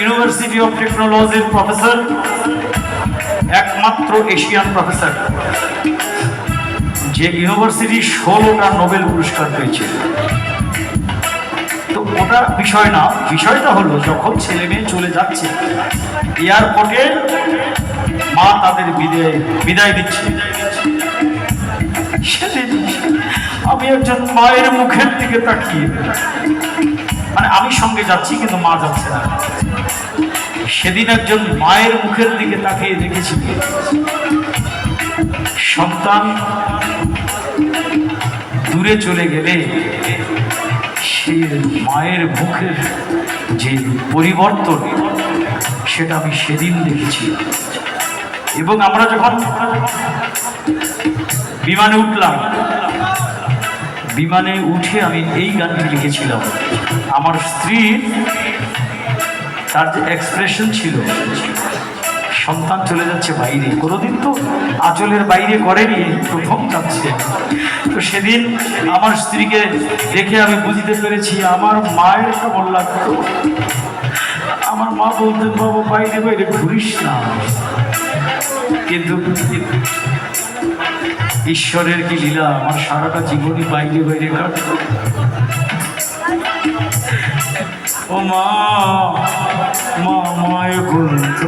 University of টেকনোলজির professor একমাত্র Asian professor যে ইউনিভার্সিটি ষোলোটা নোবেল পুরস্কার পেয়েছে। তো ওটা বিষয় না, বিষয়টা হলো যখন ছেলে মেয়ে চলে যাচ্ছে এয়ারপোর্টে মা তাদের বিদায় বিদায় দিচ্ছে। আমি একজন মায়ের মুখের দিকে তাকিয়ে আমি সঙ্গে যাচ্ছি, কিন্তু মা যাচ্ছে না। সেদিন একজন মায়ের মুখের দিকে তাকিয়ে দেখেছি। সন্তান দূরে চলে গেলে সেই মায়ের মুখের যে পরিবর্তন, সেটা আমি সেদিন দেখেছি। এবং আমরা যখন বিমানে উঠলাম, বিমানে উঠে আমি এই গানটি লিখেছিলাম। আমার স্ত্রীর তার যে এক্সপ্রেশন ছিল, সন্তান চলে যাচ্ছে বাইরে। কোনোদিন তো আঁচলের বাইরে করেনি, প্রথম যাচ্ছে। তো সেদিন আমার স্ত্রীকে দেখে আমি বুঝতে পেরেছি, আমার মায়ের কেমন লাগতো। আমার মা বলতেন, বাবা, বাইরে বাইরে ঘুরিস না। কিন্তু ঈশ্বরের কি লীলা? আমার সারাটা জীবনই বাইরে বাইরে কাটতো ও মা মা মায় বলতো